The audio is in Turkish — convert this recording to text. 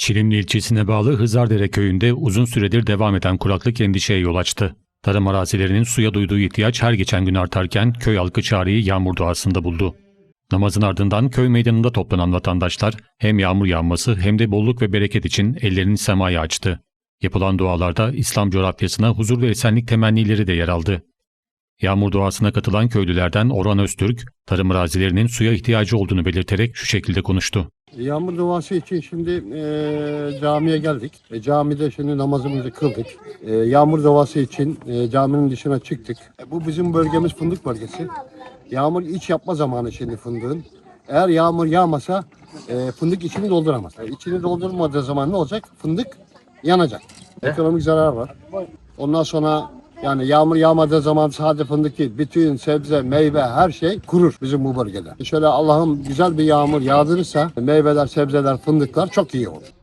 Çilimli ilçesine bağlı Hızardere köyünde uzun süredir devam eden kuraklık endişeye yol açtı. Tarım arazilerinin suya duyduğu ihtiyaç her geçen gün artarken köy halkı çareyi yağmur duasında buldu. Namazın ardından köy meydanında toplanan vatandaşlar hem yağmur yağması hem de bolluk ve bereket için ellerini semaya açtı. Yapılan dualarda İslam coğrafyasına huzur ve esenlik temennileri de yer aldı. Yağmur duasına katılan köylülerden Orhan Öztürk, tarım arazilerinin suya ihtiyacı olduğunu belirterek şu şekilde konuştu. Yağmur duası için şimdi e, camiye geldik. E, camide şimdi namazımızı kıldık. E, yağmur duası için e, caminin dışına çıktık. E, bu bizim bölgemiz fındık bölgesi. Yağmur iç yapma zamanı şimdi fındığın. Eğer yağmur yağmasa e, fındık içini dolduramaz. E, içini doldurmadığı zaman ne olacak? Fındık yanacak. Ekonomik zarar var. Ondan sonra yani yağmur yağmadığı zaman sadece fındık bütün sebze, meyve her şey kurur bizim bu bölgede. Şöyle Allah'ım güzel bir yağmur yağdırırsa meyveler, sebzeler, fındıklar çok iyi olur.